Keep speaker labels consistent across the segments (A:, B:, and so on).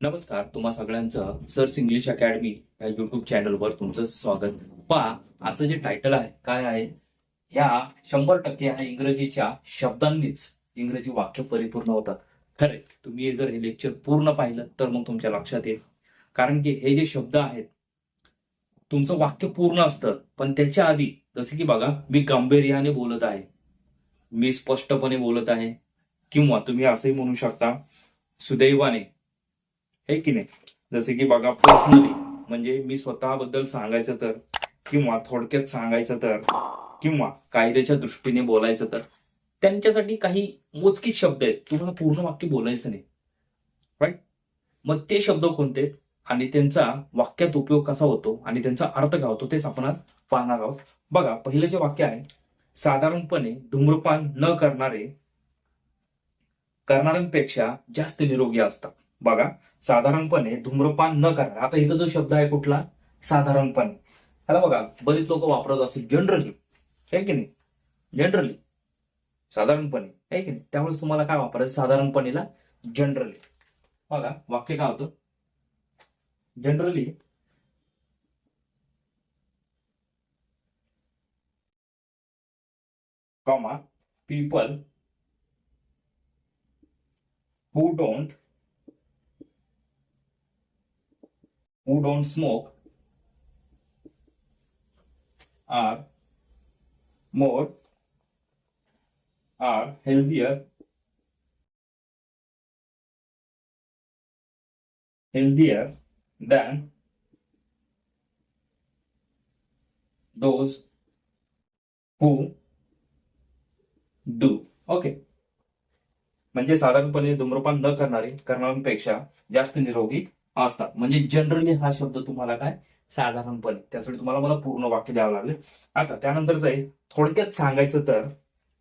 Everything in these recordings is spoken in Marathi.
A: नमस्कार तुम्हा सगळ्यांचं सर्स इंग्लिश अकॅडमी या युट्यूब चॅनलवर तुमचं स्वागत. पहा आजचं जे टायटल आहे काय आहे? ह्या शंभर टक्के ह्या इंग्रजीच्या शब्दांनीच इंग्रजी वाक्य परिपूर्ण होतात. खरे तुम्ही जर हे लेक्चर पूर्ण पाहिलं तर मग तुमच्या लक्षात येईल. कारण की हे जे शब्द आहेत तुमचं वाक्य पूर्ण असतं पण त्याच्या आधी जसं की बघा मी गांभीर्याने बोलत आहे. मी स्पष्टपणे बोलत आहे. किंवा तुम्ही असंही म्हणू शकता सुदैवाने हे की नाही? जसे की बघा पर्सनली म्हणजे मी स्वतःबद्दल सांगायचं तर किंवा थोडक्यात सांगायचं तर किंवा कायद्याच्या दृष्टीने बोलायचं तर त्यांच्यासाठी काही मोजकीच शब्द आहेत. तुम्हाला पूर्ण वाक्य बोलायचं नाही. राईट मग ते शब्द कोणते आणि त्यांचा वाक्यात उपयोग कसा होतो? आणि त्यांचा अर्थ काय होतो? तेच आपण आज पाहणार आहोत. बघा पहिलं जे वाक्य आहे साधारणपणे धूम्रपान न करणारे करणाऱ्यांपेक्षा जास्त निरोगी असतात. बघा साधारणपणे धूम्रपान न करणार आता इथं जो शब्द आहे कुठला? साधारणपणे. ह्याला बघा बरीच लोक वापरत असतील जनरली आहे की नाही? जनरली साधारणपणे. आहे की नाही? त्यामुळे तुम्हाला काय वापरायचं? साधारणपणेला जनरली बघा वाक्य काय होतं? Generally comma people who don't who don't smoke are more are healthier healthier than those who do okay म्हणजे साधारणपणे धूम्रपान न करणारे करणाऱ्यांपेक्षा जास्त निरोगी असतात. म्हणजे जनरली हा शब्द तुम्हाला काय? साधारणपणे. त्यासाठी तुम्हाला मला पूर्ण वाक्य द्यावं लागेल. आता त्यानंतरच आहे थोडक्यात सांगायचं तर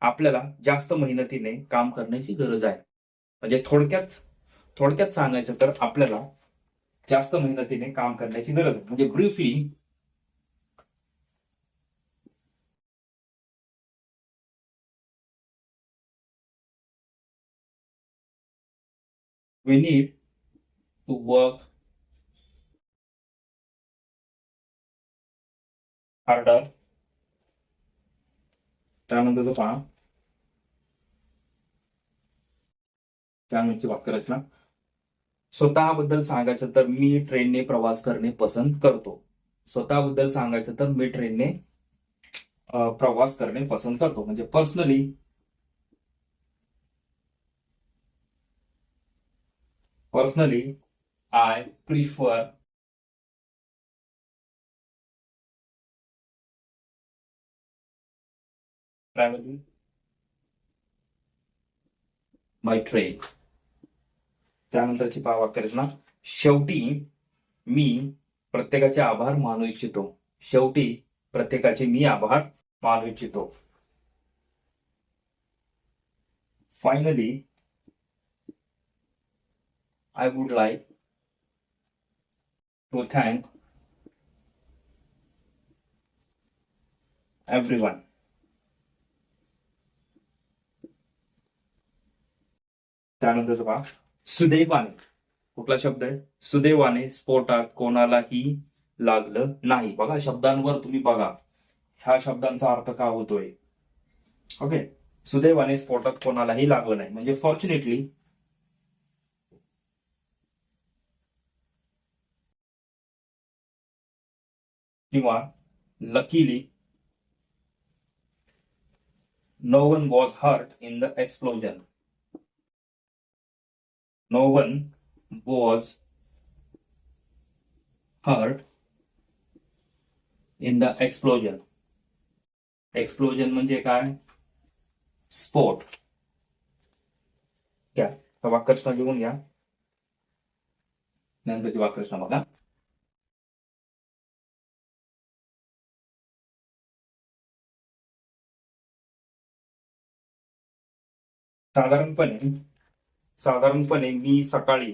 A: आपल्याला जास्त मेहनतीने काम करण्याची गरज आहे. म्हणजे थोडक्यात थोडक्यात सांगायचं तर आपल्याला जास्त मेहनतीने काम करण्याची गरज आहे. म्हणजे briefly we need to work harder त्यानंतरच पहा. त्यानंतरची वाक्यरचना. स्वतःबद्दल सांगायचं तर मी ट्रेनने प्रवास करणे पसंत करतो. स्वतःबद्दल सांगायचं तर मी ट्रेनने प्रवास करणे पसंत करतो. म्हणजे personally personally I prefer traveling by train. त्यानंतरची पहा वाक्यरचना शेवटी मी प्रत्येकाचे आभार मानू इच्छितो. शेवटी प्रत्येकाचे मी आभार मानू इच्छितो. Finally I would like to thank everyone त्यानंतरच पहा सुदैवाने कुठला शब्द आहे? सुदैवाने स्फोटात कोणालाही लागलं नाही. बघा शब्दांवर तुम्ही बघा. ह्या शब्दांचा अर्थ का होतोय? ओके सुदैवाने स्फोटात कोणालाही लागलं नाही. म्हणजे फॉर्च्युनेटली किंवा luckily no one was hurt in the explosion no one was hurt in the explosion. Explosion म्हणजे काय? स्फोट घ्या. हा घेऊन घ्या. नंतरची वाक्यरचना बघा. साधारणपणे साधारणपणे मी सकाळी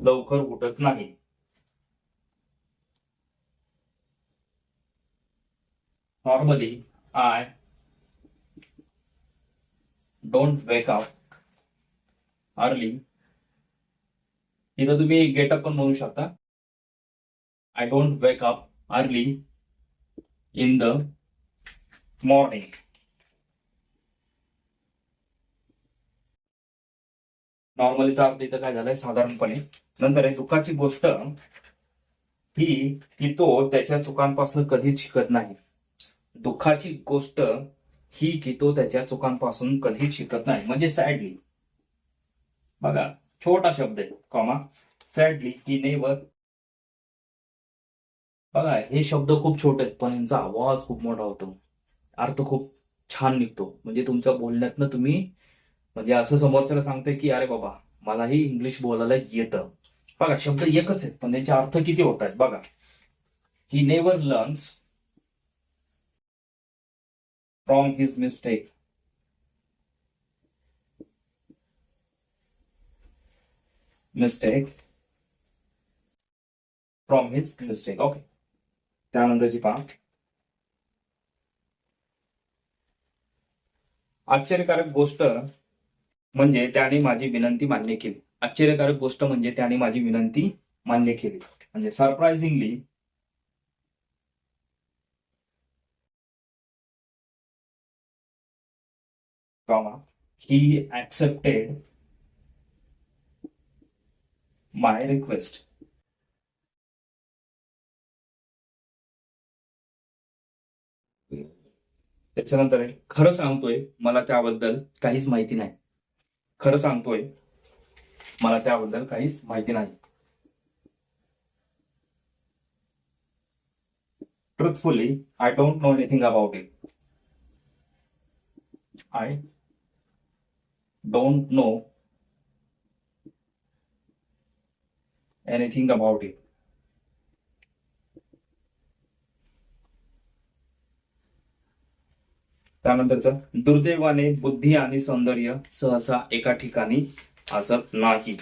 A: लवकर उठत नाही. Normally I don't wake up early इथं तुम्ही गेटअप पण म्हणू शकता. I don't wake up early in the morning नॉर्मलीचा अर्थ इथं काय झालाय साधारणपणे नंतर आहे दुःखाची गोष्ट ही की तो त्याच्या चुकांपासून कधीच शिकत नाही. दुःखाची गोष्ट ही की तो त्याच्या चुकांपासून कधीच शिकत नाही. म्हणजे सॅडली बघा छोटा शब्द आहे कॉमा सॅडली की नेवर बघा हे शब्द खूप छोटे आहेत पण यांचा आवाज खूप मोठा होतो. अर्थ खूप छान निघतो. म्हणजे तुमच्या बोलण्यातनं तुम्ही म्हणजे असं समोरच्याला सांगतंय की अरे बाबा मलाही इंग्लिश बोलायला येतं. बघा शब्द एकच आहेत पण त्याचे अर्थ किती होत आहेत? बघा. He never learns from his mistake mistake from his mistake okay त्यानंतरची पहा. आश्चर्यकारक गोष्ट म्हणजे त्याने माझी विनंती मान्य केली. आश्चर्यकारक गोष्ट म्हणजे त्याने माझी विनंती मान्य केली. म्हणजे surprisingly he accepted my request त्याच्यानंतर खरं सांगतोय मला त्याबद्दल काहीच माहिती नाही. खरं सांगतोय मला त्याबद्दल काहीच माहिती नाही. Truthfully I don't know anything about it I don't know anything about it त्यानंतरचं दुर्दैवाने बुद्धी आणि सौंदर्य सहसा एका ठिकाणी असत नाही.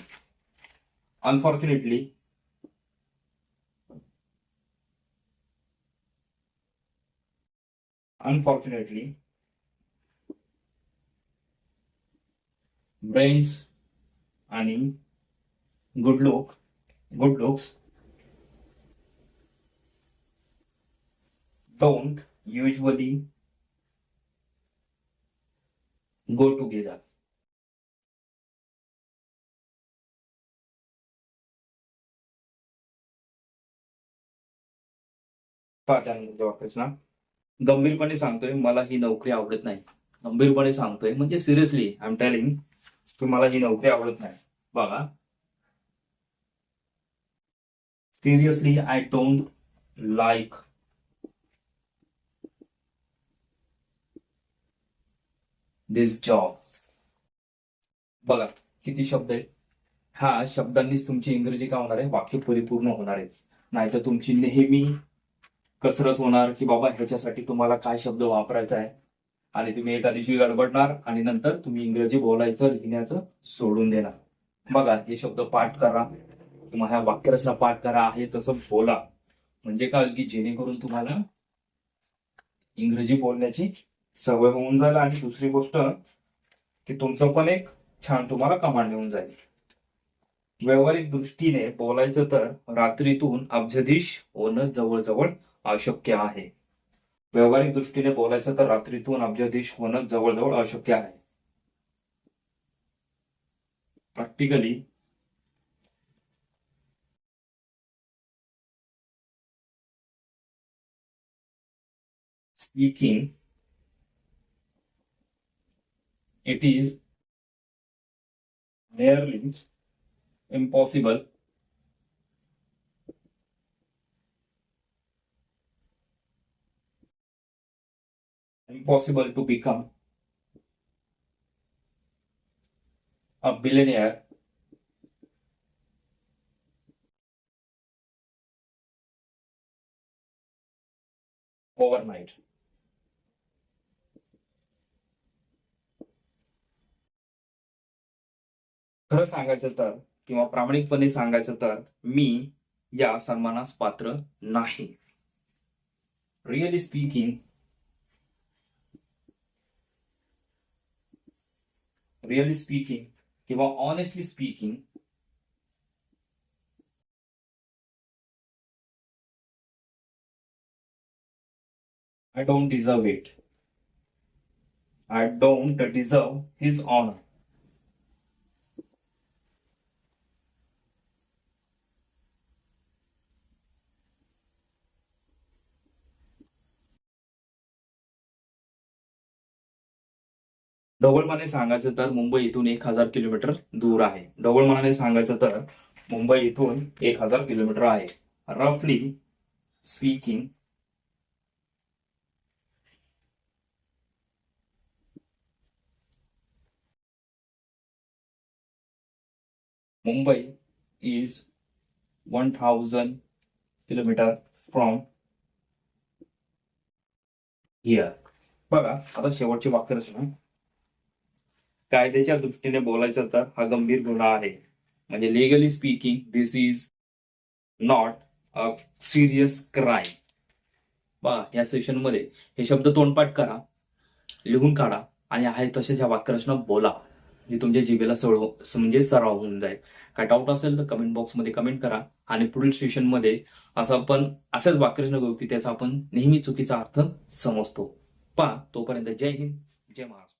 A: अनफॉर्च्युनेटली अनफॉर्च्युनेटली ब्रेन्स आणि good look good looks don't usually go together. त्यानंतर ना गंभीरपणे सांगतोय मला ही नोकरी आवडत नाही. गंभीरपणे सांगतोय म्हणजे सिरियसली आय एम टेलिंग की मला ही नोकरी आवडत नाही. बघा. Seriously I don't like this job बघा किती शब्द आहेत. हा शब्दांनीच तुमची इंग्रजी का होणार आहे? वाक्य परिपूर्ण होणार आहे. नाहीतर तुमची नेहमी कसरत होणार की बाबा ह्याच्यासाठी तुम्हाला काय शब्द वापरायचा आहे? आणि तुम्ही एका दिवशी गडबडणार आणि नंतर तुम्ही इंग्रजी बोलायचं लिहिण्याचं सोडून देणार. बघा हे शब्द पाठ करा. किंवा ह्या वाक्यरचना पाठ करा. आहे तसं बोला. म्हणजे काय की जेणेकरून तुम्हाला इंग्रजी बोलण्याची सवय होऊन जाईल आणि दुसरी गोष्ट की तुमचं पण एक छान तुम्हाला कमांड येऊन जाईल. व्यावहारिक दृष्टीने बोलायचं तर रात्रीतून अब्जधीश होणं जवळजवळ अशक्य आहे. व्यावहारिक दृष्टीने बोलायचं तर रात्रीतून अब्जधीश होणं जवळजवळ अशक्य आहे. Practically speaking it is nearly impossible impossible to become a billionaire overnight खरं सांगायचं तर किंवा प्रामाणिकपणे सांगायचं तर मी या सन्मानास पात्र नाही. रिअली स्पीकिंग रिअली स्पीकिंग किंवा honestly speaking I don't deserve it I don't deserve his honour ढोबळ सांगायचं तर मुंबई इथून एक हजार किलोमीटर दूर आहे. ढोबळ सांगायचं तर मुंबई इथून एक हजार किलोमीटर आहे. रफली speaking Mumbai is one thousand kilometre from here बघा आता शेवटची वाक्यरचना. कायद्याच्या दृष्टीने बोलायचं तर हा गंभीर गुन्हा आहे. म्हणजे legally speaking this is not a serious crime बघा या सेशनमध्ये हे शब्द तोंडपाठ करा लिहून काढा आणि आहे तसेच ह्या वाक्यरचना बोला. जे तुमच्या जिभेला सळव म्हणजे सराव होऊन जाईल. काय डाऊट असेल तर कमेंट बॉक्समध्ये कमेंट करा आणि पुढील सेशनमध्ये असं आपण असेच वाक्यरचना करू की त्याचा आपण नेहमी चुकीचा अर्थ समजतो. पा तोपर्यंत जय हिंद जय महाराष्ट्र.